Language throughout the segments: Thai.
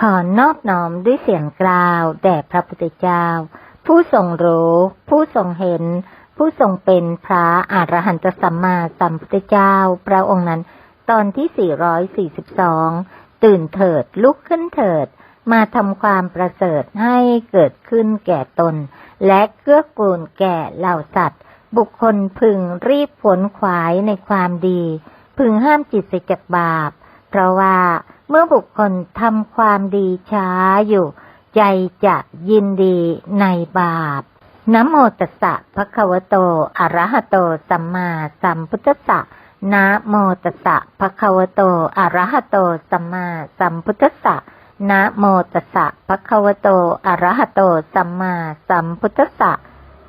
ขอนอบน้อมด้วยเสียงกล่าว แด่พระพุทธเจ้า ผู้ทรงรู้ ผู้ทรงเห็น ผู้ทรงเป็นพระอรหันตสัมมาสัมพุทธเจ้า พระองค์นั้น ตอนที่ 442 ตื่นเถิดลุกขึ้นเถิด มาทำความประเสริฐให้เกิดขึ้นแก่ตน และเกื้อกูลแก่เหล่าสัตว์ บุคคลพึงรีบผลขวายในความดี พึงห้ามจิตเสียจากบาป เพราะว่า เมื่อบุคคลทำความดีช้าอยู่ ใจจะยินดีในบาปนะโมตัสสะภะคะวะโต อะระหะโต สัมมาสัมพุทธัสสะนะโมตัสสะภะคะวะโต อะระหะโต สัมมาสัมพุทธัสสะนะโมตัสสะภะคะวะโต อะระหะโต สัมมาสัมพุทธัสสะ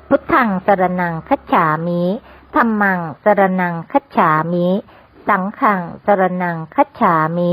พุทธังสรนังคัจฉามิธัมมังสรนังคัจฉามิ สังฆังสรนังคัจฉามิ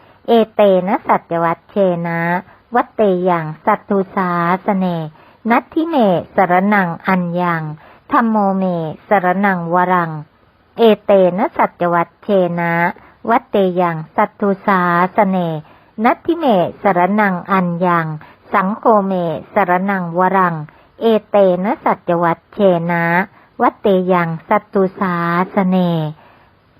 เอเตนะสัจวัตเชนะ วัตเตยังสัตตุสาสเน นัตทิเมสรนังอัญญังธรรมโมเมสรนังวรัง เอเตนะสัจวัตเชนะ วัตเตยังสัตตุสาสเน นัตทิเมสรนังอัญญังสังโฆเมสรนังวรัง เอเตนะสัจวัตเชนะ วัตเตยังสัตตุสาสเน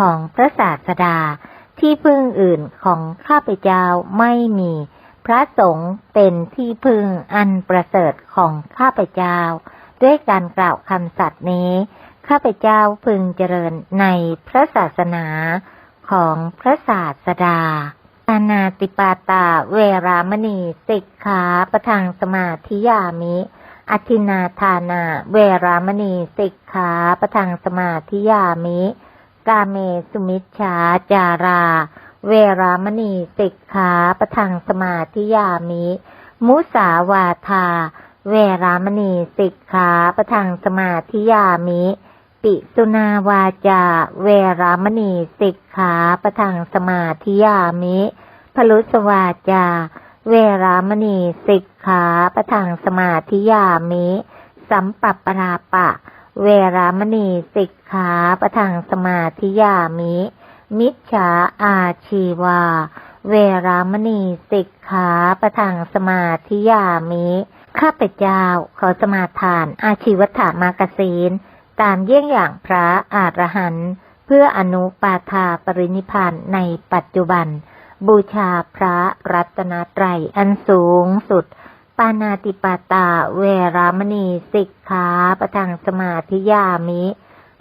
ของพระศาสดา ที่พึ่งอื่นของข้าพเจ้าไม่มี พระสงฆ์เป็นที่พึ่งอันประเสริฐของข้าพเจ้า ด้วยการกล่าวคำสัตย์นี้ ข้าพเจ้าพึงเจริญในพระศาสนาของพระศาสดาปานาติปาตาเวรามณีสิกขาประทังสมาธิยามิ อธินาทานา เวรามณีสิกขาประทังสมาธิยามิ กาเมสุมิชฌาจารา เวรามณีสิกขาประทังสมาธิยามิ มุสาวาทา เวรามณีสิกขาประทังสมาธิยามิ ปิสุนาวาจา เวรามณีสิกขาประทังสมาธิยามิพลุสวาจา เวรามณีสิกขาประทังสมาธิยามิ สัมปัปปราปะ เวรามณีสิก ขาประทังสมาธิยามิ มิจฉาอาชีวา เวรามณีสิกขาประทังสมาธิยามิ ข้าพเจ้าขอสมาทาน อาชีวถามากศีลตามเยี่ยงอย่างพระอรหันต์เพื่ออนุปาทาปรินิพานในปัจจุบัน บูชาพระรัตนตรัยอันสูงสุด ปานาติปาตาเวรามณีสิกขาประทังสมาธิยามิ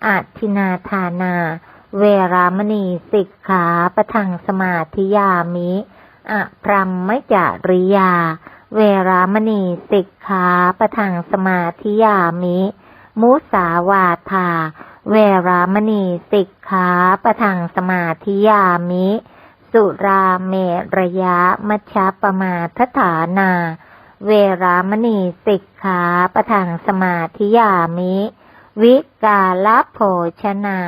อาทินาทานา เวรามณีสิกขาประทังสมาธิยามิอะพรหมจาริยา เวรามณีสิกขาประทังสมาธิยามิ มุสาวาทา เวรามณีสิกขาประทังสมาธิยามิ สุราเมระยะมัชฌะปมาทฐานา เวรามณีสิกขาประทังสมาธิยามิ วิกาลโภชนา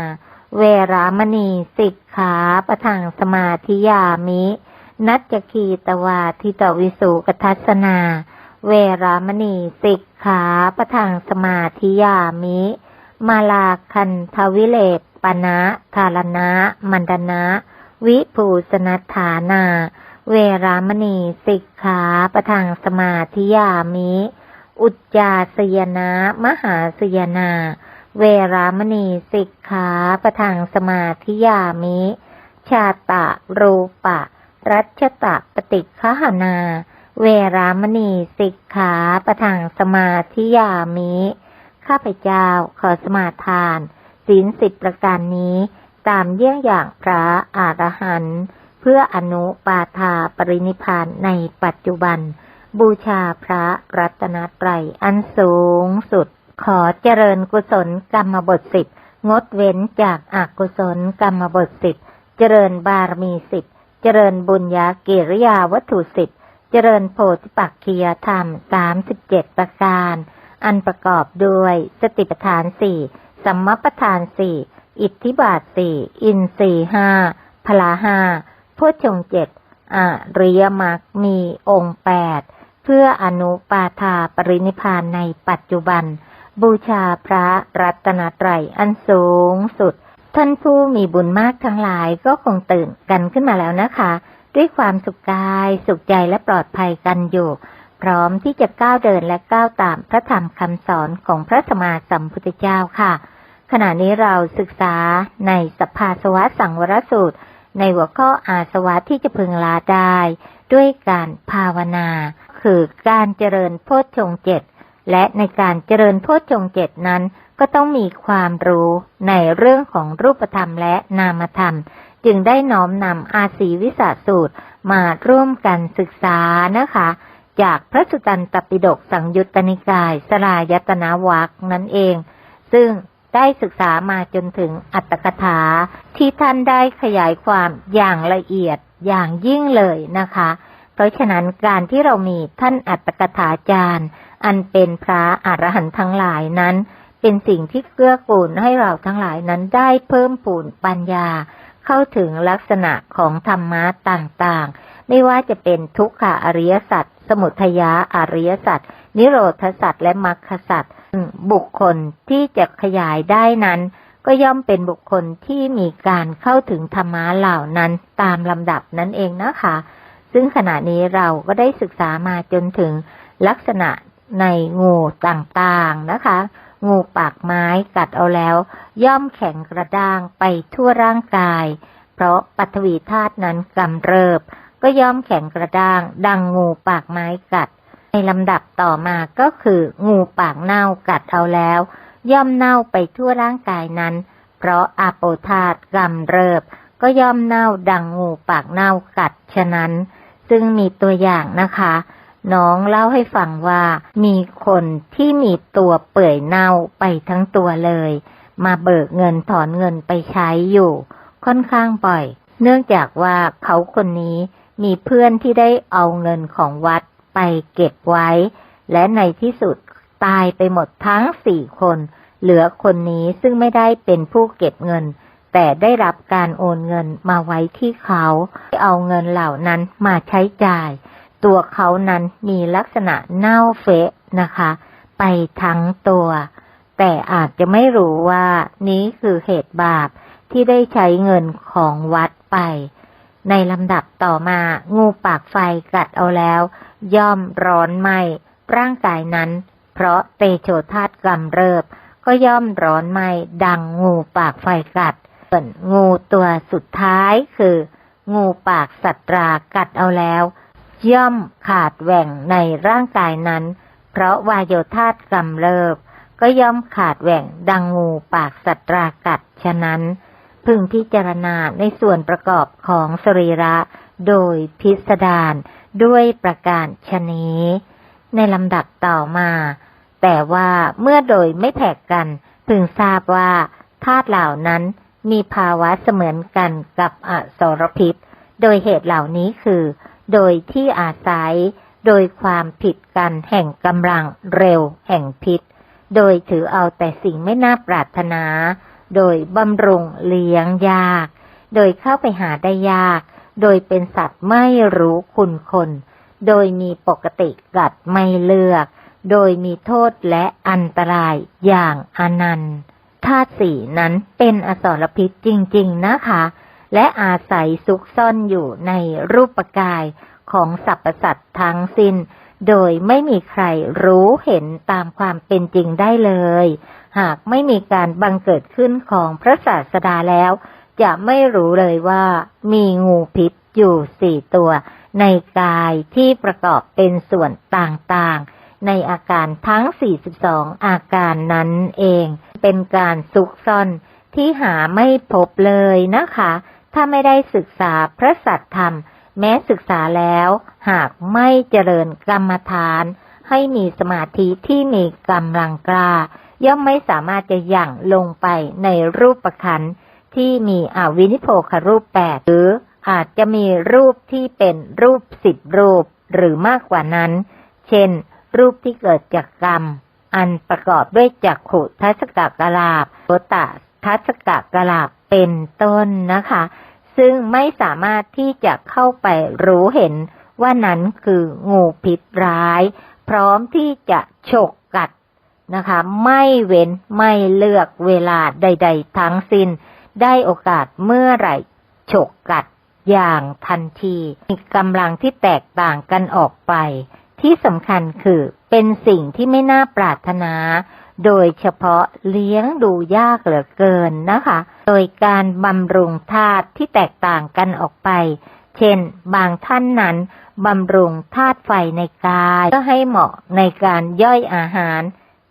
เวรามณีสิกขาประทังสมาธิยามิ นัจคีตวาทิตวิสุกทัสนา เวรามณีสิกขาประทังสมาธิยามิ มาลาคันทวิเลปปนะทารณะ มันดนะวิภูสนัฐานา เวรามณีสิกขาประทังสมาธิยามิ อุจจาสยนะ มหาสยนา เวรามณีสิกขาประทังสมาธิยามิ ชาตะรูปะ รัชตะปฏิฆหนา เวรามณีสิกขาประทังสมาธิยามิ ข้าพเจ้าขอสมาทาน ศีลสิบประการนี้ตามเยี่ยงอย่างพระอรหันต์เพื่ออนุปาทาปรินิพานในปัจจุบัน บูชาพระรัตนตรัยอันสูงสุด ขอเจริญกุศลกรรมบทสิบงดเว้นจากอากุศลกรรมบทสิบเจริญบารมีสิบเจริญบุญญาเกิริยาวัตถุสิบเจริญโพธิปักคียธรรมสามสิบเจ็ดประการ อันประกอบด้วยสติปัฏฐานสี่สัมมปทานสี่อิทธิบาทสี่อินทรีห้าพลาห้าโพชงเจ็ดอริยมรรคมีองค์แปด เพื่ออนุปาทาปรินิพานในปัจจุบัน บูชาพระรัตนตรัยอันสูงสุด ท่านผู้มีบุญมากทั้งหลายก็คงตื่นกันขึ้นมาแล้วนะคะ ด้วยความสุขกายสุขใจและปลอดภัยกันอยู่ พร้อมที่จะก้าวเดินและก้าวตามพระธรรมคำสอนของพระสมมาสัมพุทธเจ้าค่ะ ขณะนี้เราศึกษาในสภาสวะสังวรสูตร ในหัวข้ออาสวะที่จะพึงลาได้ ด้วยการภาวนา คือการเจริญโพชฌงเจ็ดและในการเจริญโพชฌงเจ็ดนั้น ก็ต้องมีความรู้ในเรื่องของรูปธรรมและนามธรรม จึงได้น้อมนำอาศีวิสาสูตรมาร่วมกันศึกษานะคะ จากพระสุตันตปิฎกสังยุตตนิกาย สลายตนาวักนั่นเอง ซึ่งได้ศึกษามาจนถึงอัตถกถา ที่ท่านได้ขยายความอย่างละเอียดอย่างยิ่งเลยนะคะ เพราะฉะนั้นการที่เรามีท่านอัตถกถาจารย์ อันเป็นพระอรหันต์ทั้งหลายนั้น เป็นสิ่งที่เกื้อกูลให้เราทั้งหลายนั้นได้เพิ่มปูนปัญญา เข้าถึงลักษณะของธรรมะต่างๆ ไม่ว่าจะเป็นทุกขอริยสัจสมุทยาอริยสัจนิโรธสัจและมรรคสัจบุคคลที่จะขยายได้นั้นก็ย่อมเป็นบุคคลที่มีการเข้าถึงธรรมะเหล่านั้นตามลำดับนั่นเองนะคะ ซึ่งขณะนี้เราก็ได้ศึกษามาจนถึงลักษณะในงูต่างๆนะคะ งูปากไม้กัดเอาแล้ว ย่อมแข็งกระด้างไปทั่วร่างกาย เพราะปัทวีธาตุนั้นกำเริบ ก็ย่อมแข็งกระด้าง ดังงูปากไม้กัด ในลำดับต่อมาก็คือ งูปากเน่ากัดเอาแล้ว ย่อมเน่าไปทั่วร่างกายนั้น เพราะอาโปธาตุกำเริบ ก็ย่อมเน่าดังงูปากเน่ากัดฉะนั้น ซึ่งมีตัวอย่างนะคะ น้องเล่าให้ฟังว่ามีคนที่มีตัวเปื่อยเน่าไปทั้งตัวเลย มาเบิกเงินถอนเงินไปใช้อยู่ ค่อนข้างบ่อย เนื่องจากว่าเขาคนนี้มีเพื่อนที่ได้เอาเงินของวัดไปเก็บไว้ และในที่สุดตายไปหมดทั้งสี่คน เหลือคนนี้ซึ่งไม่ได้เป็นผู้เก็บเงิน แต่ได้รับการโอนเงินมาไว้ที่เขาเอาเงินเหล่านั้นมาใช้จ่าย ตัวเขานั้นมีลักษณะเน่าเฟะนะคะ ไปทั้งตัว แต่อาจจะไม่รู้ว่านี้คือเหตุบาปที่ได้ใช้เงินของวัดไป ในลำดับต่อมางูปากไฟกัดเอาแล้ว ย่อมร้อนไหมร่างกายนั้น เพราะเตโชธาตุกำเริบก็ย่อมร้อนไหมดังงูปากไฟกัด ส่วนงูตัวสุดท้ายคือ งูปากสัตรากัดเอาแล้ว ย่อมขาดแหว่งในร่างกายนั้น เพราะวายโยธาตกำเริบ ก็ย่อมขาดแหว่งดังงูปากสัตรากัดฉะนั้น พึงพิจารณาในส่วนประกอบของสรีระโดยพิสดารด้วยประการชนี้ ในลำดับต่อมา แต่ว่าเมื่อโดยไม่แผกกัน พึงทราบว่าธาตุเหล่านั้น มีภาวะเสมือนกันกับอสรพิษ โดยเหตุเหล่านี้คือ โดยที่อาศัย โดยความผิดกันแห่งกำลังเร็วแห่งพิษ โดยถือเอาแต่สิ่งไม่น่าปรารถนา โดยบำรุงเลี้ยงยาก โดยเข้าไปหาได้ยาก โดยเป็นสัตว์ไม่รู้คุณคน โดยมีปกติกัดไม่เลือก โดยมีโทษและอันตรายอย่างอนันต์ ธาตุสี่นั้นเป็นอสรพิษจริง ๆ นะคะ และอาศัยซุกซ่อนอยู่ในรูปกายของสรรพสัตว์ทั้งสิ้น โดยไม่มีใครรู้เห็นตามความเป็นจริงได้เลย หากไม่มีการบังเกิดขึ้นของพระศาสดาแล้ว จะไม่รู้เลยว่ามีงูพิษอยู่สี่ตัว ในกายที่ประกอบเป็นส่วนต่างๆ ในอาการทั้ง 42 อาการนั้นเอง เป็นการซุกซ่อนที่หาไม่พบเลยนะคะ ถ้าไม่ได้ศึกษาพระสัตธรรม แม้ศึกษาแล้ว หากไม่เจริญกรรมฐาน ให้มีสมาธิที่มีกำลังกล้า ย่อมไม่สามารถจะยั่งลงไปในรูปประคันที่มีอวินิโพครูปแปดหรืออาจจะมีรูปที่เป็นรูปสิบรูปหรือมากกว่านั้น เช่น รูปที่เกิดจากกรรม อันประกอบด้วยจักขุทัศกกลาบโสตทัศกกลาบเป็นต้นนะคะ ซึ่งไม่สามารถที่จะเข้าไปรู้เห็นว่านั้นคืองูพิษร้าย พร้อมที่จะฉกกัดนะคะ ไม่เว้นไม่เลือกเวลาใด ๆ ทั้งสิ้น ได้โอกาสเมื่อไหร่ฉกกัดอย่างทันทีมีกำลังที่แตกต่างกันออกไป ที่สำคัญคือเป็นสิ่งที่ไม่น่าปรารถนา โดยเฉพาะเลี้ยงดูยากเหลือเกินนะคะ โดยการบำรุงธาตุที่แตกต่างกันออกไป เช่น บางท่านนั้นบำรุงธาตุไฟในกายก็ให้เหมาะในการย่อยอาหาร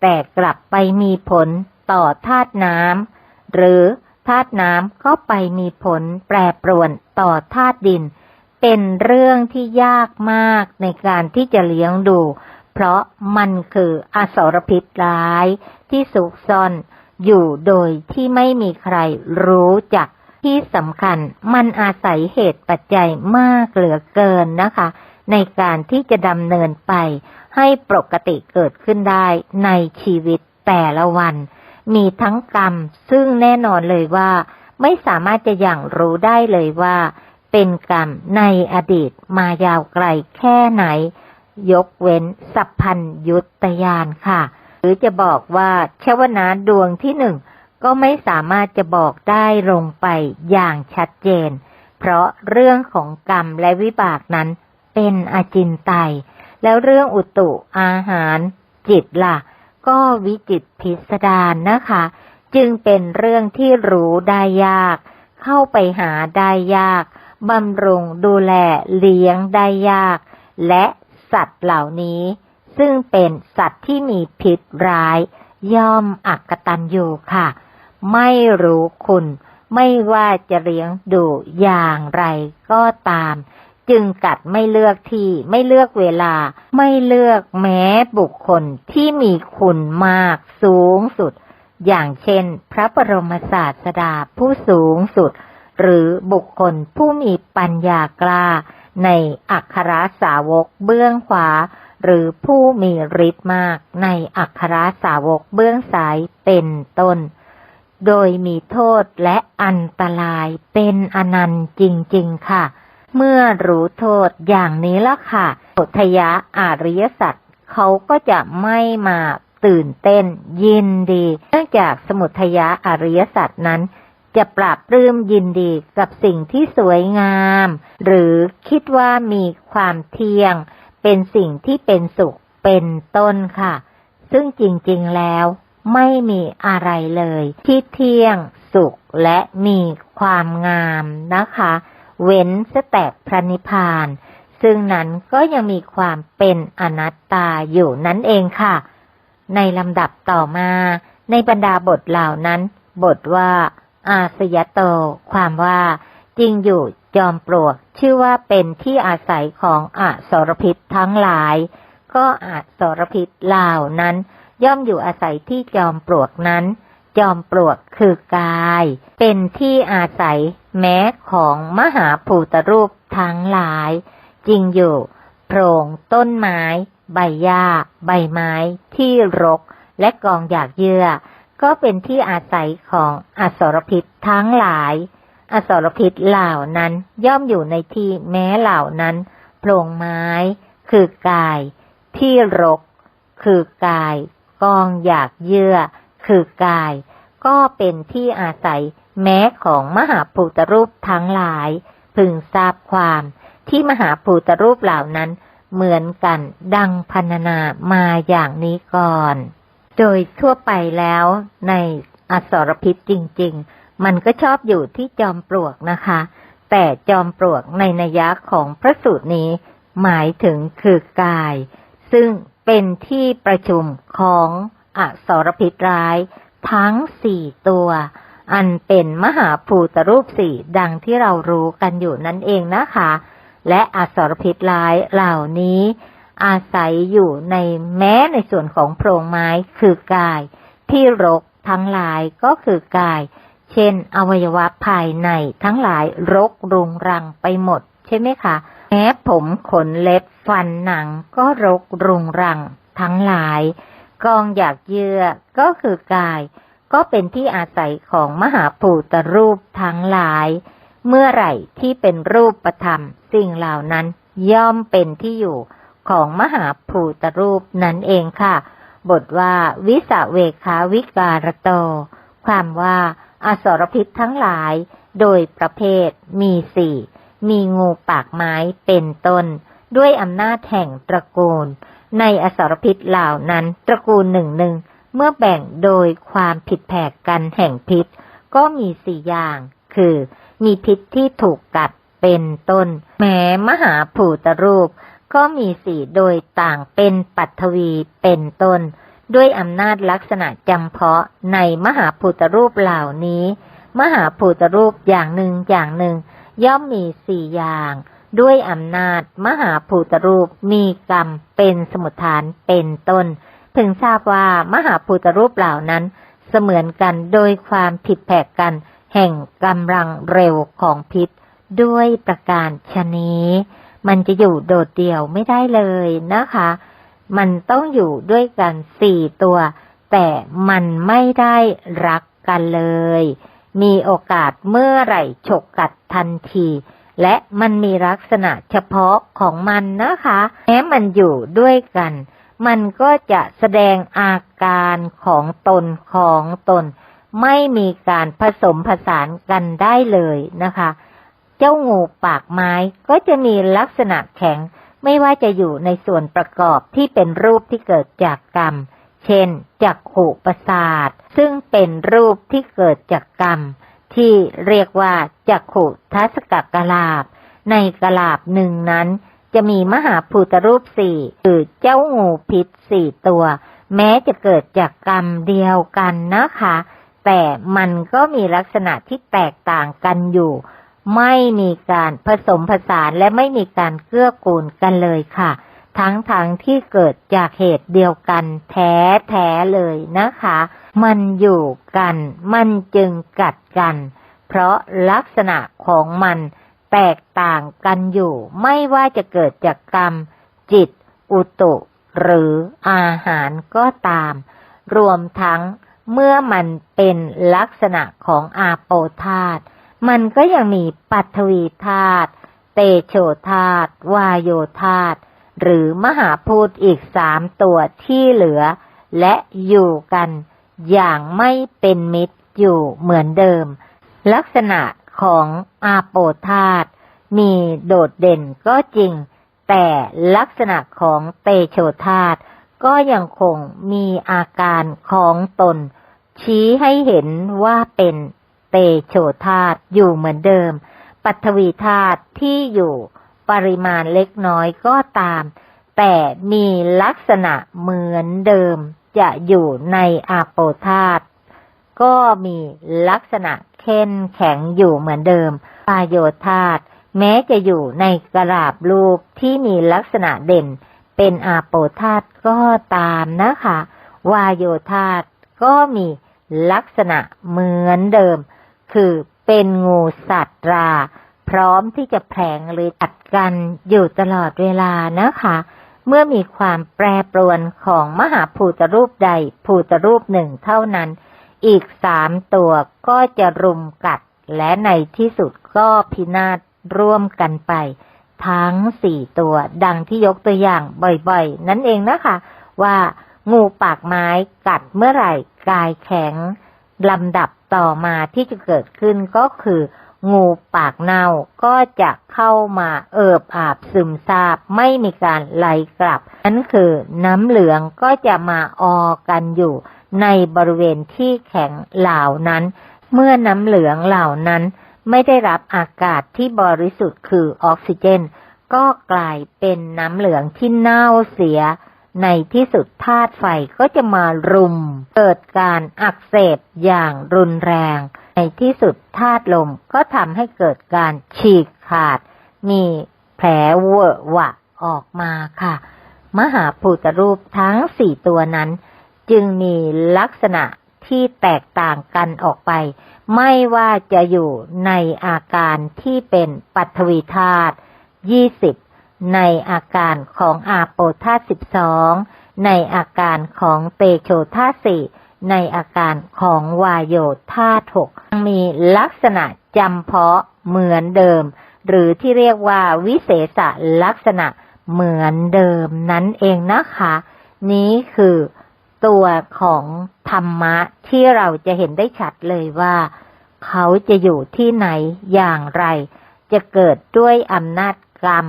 แต่กลับไปมีผลต่อธาตุน้ำหรือธาตุน้ำก็ไปมีผลแปรปรวนต่อธาตุดิน เป็นเรื่องที่ยากมากในการที่จะเลี้ยงดู เพราะมันคืออสรพิษร้ายที่สุกซ่อนอยู่โดยที่ไม่มีใครรู้จักที่สำคัญมันอาศัยเหตุปัจจัยมากเหลือเกินนะคะ ในการที่จะดำเนินไปให้ปกติเกิดขึ้นได้ในชีวิตแต่ละวัน มีทั้งกรรมซึ่งแน่นอนเลยว่า ไม่สามารถจะอย่างรู้ได้เลยว่า เป็นกรรมในอดีตมายาวไกลแค่ไหน ยกเว้นสัพพัญยุตยานค่ะ หรือจะบอกว่าชวนาดวงที่หนึ่งก็ไม่สามารถจะบอกได้ลงไปอย่างชัดเจน เพราะเรื่องของกรรมและวิบากนั้นเป็นอาจินไตย แล้วเรื่องอุตุอาหาร จิตละ่ะ ก็วิจิตพิสดารนะคะ จึงเป็นเรื่องที่รู้ได้ยาก เข้าไปหาได้ยาก บำรุงดูแลเลี้ยงได้ยาก และสัตว์เหล่านี้ ซึ่งเป็นสัตว์ที่มีพิษร้าย ย่อมอักตันอยู่ค่ะ ไม่รู้คุณ ไม่ว่าจะเลี้ยงดูอย่างไรก็ตาม จึงกัดไม่เลือกที่ ไม่เลือกเวลา ไม่เลือกแม้บุคคลที่มีคุณมากสูงสุด อย่างเช่น พระบรมศาสดาผู้สูงสุด หรือบุคคลผู้มีปัญญากล้า ในอัครสาวกเบื้องขวา หรือผู้มีฤทธิ์มากในอัครสาวกเบื้องซ้ายเป็นต้น โดยมีโทษและอันตรายเป็นอนันต์จริงๆค่ะ เมื่อรู้โทษอย่างนี้ละค่ะสุทยะอาริยสัตว์เขาก็จะไม่มาตื่นเต้นยินดี เนื่องจากสมุทยะอริยสัตว์นั้น จะปรับปลื้มยินดีกับสิ่งที่สวยงาม หรือคิดว่ามีความเที่ยง เป็นสิ่งที่เป็นสุขเป็นต้นค่ะ ซึ่งจริงๆแล้วไม่มีอะไรเลย ที่เที่ยงสุขและมีความงามนะคะ เว้นสแตกพระนิพพาน ซึ่งนั้นก็ยังมีความเป็นอนัตตาอยู่นั่นเองค่ะ ในลำดับต่อมา ในบรรดาบทเหล่านั้น บทว่า อาสยโต ความว่าจริงอยู่จอมปลวก ชื่อว่าเป็นที่อาศัยของอสรพิษทั้งหลาย ก็อาสรพิษเหล่านั้น ย่อมอยู่อาศัยที่จอมปลวกนั้น จอมปลวกคือกาย เป็นที่อาศัยแม้ของมหาภูตรูปทั้งหลาย จริงอยู่โพรงต้นไม้ ใบหญ้า ใบไม้ ที่รกและกองอยากเยื่อ ก็เป็นที่อาศัยของอสรพิษทั้งหลาย อสรพิษเหล่านั้นย่อมอยู่ในที่แม้เหล่านั้นโพรงไม้ คือกาย ที่รก คือกายกองอยากเยื่อ คือกาย ก็เป็นที่อาศัยแม้ของมหาภูตรูปทั้งหลาย พึงทราบความที่มหาภูตรูปเหล่านั้นเหมือนกันดังพันนามาอย่างนี้ก่อน โดยทั่วไปแล้วในอสรพิษจริง ๆ มันก็ชอบอยู่ที่จอมปลวกนะคะ แต่จอมปลวกในนัยยะของพระสูตรนี้ หมายถึงคือกาย ซึ่งเป็นที่ประชุมของอสรพิษร้าย ทั้งสี่ตัว อันเป็นมหาภูตรูปสี่ดังที่เรารู้กันอยู่นั่นเองนะคะ และอสรพิษร้ายเหล่านี้ อาศัยอยู่ในแม้ในส่วนของโพรงไม้คือกาย ที่รกทั้งหลายก็คือกาย เช่น อวัยวะภายในทั้งหลายรกรุงรังไปหมด ใช่ไหมคะแม้ผมขนเล็บฟันหนังก็รกรุงรังทั้งหลาย กองอยากเยื่อก็คือกาย ก็เป็นที่อาศัยของมหาภูตรูปทั้งหลาย เมื่อไหร่ที่เป็นรูปประธรรมสิ่งเหล่านั้นย่อมเป็นที่อยู่ ของมหาภูตรูปนั่นเองค่ะ บทว่าวิสาเวคาวิการโต ความว่าอสรพิษทั้งหลาย โดยประเภทมีสี่มีงูปากไม้เป็นต้น ด้วยอำนาจแห่งตระกูล ในอสรพิษเหล่านั้นตระกูลหนึ่งหนึ่งเมื่อแบ่งโดยความผิดแผกกันแห่งพิษ ก็มีสี่อย่าง คือ มีพิษที่ถูกกัดเป็นต้น แม้มหาภูตรูป ก็มีสี่โดยต่างเป็นปัทวีเป็นต้น ด้วยอำนาจลักษณะจำเพาะในมหาภูตรูปเหล่านี้ มหาภูตรูปอย่างหนึ่งอย่างหนึ่ง ย่อมมีสี่อย่าง ด้วยอำนาจมหาภูตรูปมีกรรมเป็นสมุทฐานเป็นต้นถึงทราบว่ามหาภูตรูปเหล่านั้นเสมือนกันโดยความผิดแผกกัน แห่งกำลังเร็วของพิษด้วยประการชนี้ มันจะอยู่โดดเดี่ยวไม่ได้เลยนะคะ มันต้องอยู่ด้วยกันสี่ตัว แต่มันไม่ได้รักกันเลย มีโอกาสเมื่อไหร่ฉกกัดทันที และมันมีลักษณะเฉพาะของมันนะคะแม้มันอยู่ด้วยกัน มันก็จะแสดงอาการของตนของตน ไม่มีการผสมผสานกันได้เลยนะคะ เจ้างูปากไม้ก็จะมีลักษณะแข็ง ไม่ว่าจะอยู่ในส่วนประกอบที่เป็นรูปที่เกิดจากกรรม เช่น จักขูประสาท ซึ่งเป็นรูปที่เกิดจากกรรม ที่เรียกว่าจักขุทัศกกลาบ ในกลาบหนึ่งนั้น จะมีมหาภูตรูปสี่คือเจ้างูพิษสี่ตัว แม้จะเกิดจากกรรมเดียวกันนะคะ แต่มันก็มีลักษณะที่แตกต่างกันอยู่ ไม่มีการผสมผสานและไม่มีการเกื้อกูลกันเลยค่ะ ทั้งๆทที่เกิดจากเหตุเดียวกันแท้แท้เลยนะคะ มันอยู่กัน มันจึงกัดกัน เพราะลักษณะของมันแตกต่างกันอยู่ ไม่ว่าจะเกิดจากกรรม จิต อุตุ หรืออาหารก็ตาม รวมทั้งเมื่อมันเป็นลักษณะของอาโปธาต มันก็ยังมีปัทวีธาตุเตโชธาตุวายโยธาตุหรือมหาพูดอีกสามตัวที่เหลือ และอยู่กัน อย่างไม่เป็นมิตรอยู่เหมือนเดิม ลักษณะของอาโปธาตุมีโดดเด่นก็จริง แต่ลักษณะของเตโชธาตุก็ยังคงมีอาการของตน ชี้ให้เห็นว่าเป็น เตโชธาตุอยู่เหมือนเดิม ปัทวีธาตุที่อยู่ปริมาณเล็กน้อยก็ตาม แต่มีลักษณะเหมือนเดิม จะอยู่ในอาโปธาตุก็มีลักษณะเข้นแข็งอยู่เหมือนเดิมปาโยธาตุแม้จะอยู่ในกระลาบรูปที่มีลักษณะเด่น เป็นอาโปธาตุก็ตามนะคะ วายโยธาตุก็มีลักษณะเหมือนเดิม คือเป็นงูสัตว์รา พร้อมที่จะแผลงหรือตัดกันอยู่ตลอดเวลานะคะ เมื่อมีความแปรปรวนของมหาภูตรูปใดภูตรูปหนึ่งเท่านั้น อีกสามตัวก็จะรุมกัดและในที่สุดก็พินาศร่วมกันไป ทั้งสี่ตัวดังที่ยกตัวอย่างบ่อยๆ นั่นเองนะคะ ว่างูปากไม้กัดเมื่อไหร่กายแข็งลำดับ ต่อมาที่จะเกิดขึ้นก็คือ งูปากเน่าก็จะเข้ามาเอิบอาบซึมซาบไม่มีการไหลกลับ นั่นคือน้ำเหลืองก็จะมาออกันอยู่ในบริเวณที่แข็งเหล่านั้น เมื่อน้ำเหลืองเหล่านั้นไม่ได้รับอากาศที่บริสุทธิ์คือออกซิเจน ก็กลายเป็นน้ำเหลืองที่เน่าเสีย ในที่สุดธาตุไฟก็จะมารุม เกิดการอักเสบอย่างรุนแรง ในที่สุดธาตุลมก็ทำให้เกิดการฉีกขาด มีแผลเวอะหวะออกมาค่ะ มหาภูตรูปทั้งสี่ตัวนั้น จึงมีลักษณะที่แตกต่างกันออกไป ไม่ว่าจะอยู่ในอาการที่เป็นปัทวีธาตุยี่สิบ ในอาการของอาโปธาสิบสอง ในอาการของเตโชธาสี่ ในอาการของวายโยธาหกมีลักษณะจำเพาะเหมือนเดิม หรือที่เรียกว่าวิเศษลักษณะเหมือนเดิมนั่นเองนะคะ นี้คือตัวของธรรมะที่เราจะเห็นได้ชัดเลยว่า เขาจะอยู่ที่ไหนอย่างไร จะเกิดด้วยอำนาจกรรม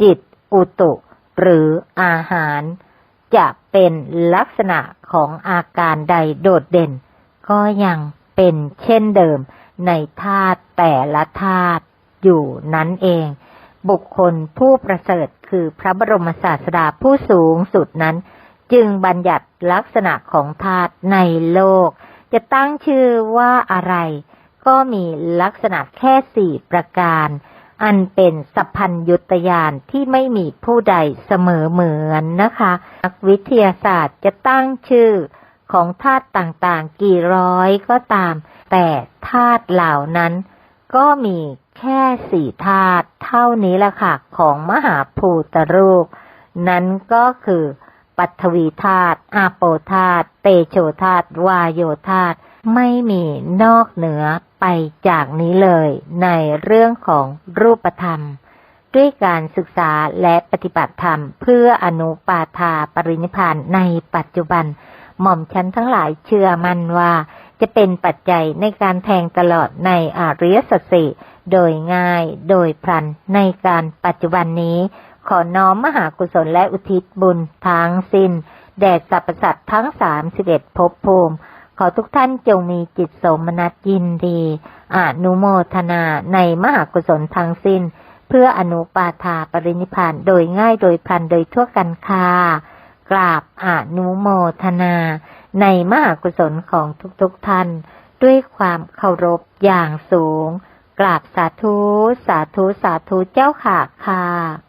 จิต อุตุ หรืออาหาร จะเป็นลักษณะของอาการใดโดดเด่น ก็ยังเป็นเช่นเดิมในธาตุแต่ละธาตุอยู่นั้นเอง บุคคลผู้ประเสริฐคือพระบรมศาสดาผู้สูงสุดนั้น จึงบัญญัติลักษณะของธาตุในโลก จะตั้งชื่อว่าอะไร ก็มีลักษณะแค่สี่ประการ อันเป็นสัพพัญยุตยานที่ไม่มีผู้ใดเสมอเหมือนนะคะนักวิทยาศาสตร์จะตั้งชื่อของธาตุต่างๆ กี่ร้อยก็ตาม แต่ธาตุเหล่านั้น ก็มีแค่สี่ธาตุเท่านี้ละค่ะ ของมหาภูตรูป นั้นก็คือ ปัทวีธาตุอาโปธาตุเตโชธาตุวายโยธาตุไม่มีนอกเหนือ ไปจากนี้เลยในเรื่องของรูปธรรม ด้วยการศึกษาและปฏิบัติธรรม เพื่ออนุปาทาปรินิพานในปัจจุบัน หม่อมฉันทั้งหลายเชื่อมั่นว่า จะเป็นปัจจัยในการแทงตลอดในอริยสัจสี่โดยง่ายโดยพลันในการปัจจุบันนี้ ขอน้อมมหากุศลและอุทิศบุญทั้งสิ้น แด่สรรพสัตว์ทั้งสามสิบเอ็ดภพภูมิ ขอทุกท่านจงมีจิตสมนัสยินดีอนุโมทนาในมหากุศลทั้งสิ้น เพื่ออนุปาทาปรินิพานโดยง่ายโดยพันโดยทั่วกันค่ะกราบอนุโมทนา ในมหากุศลของทุกๆทท่าน ด้วยความเคารพอย่างสูง กราบสาธุ สาธุ สาธุเจ้าค่ะค่ะ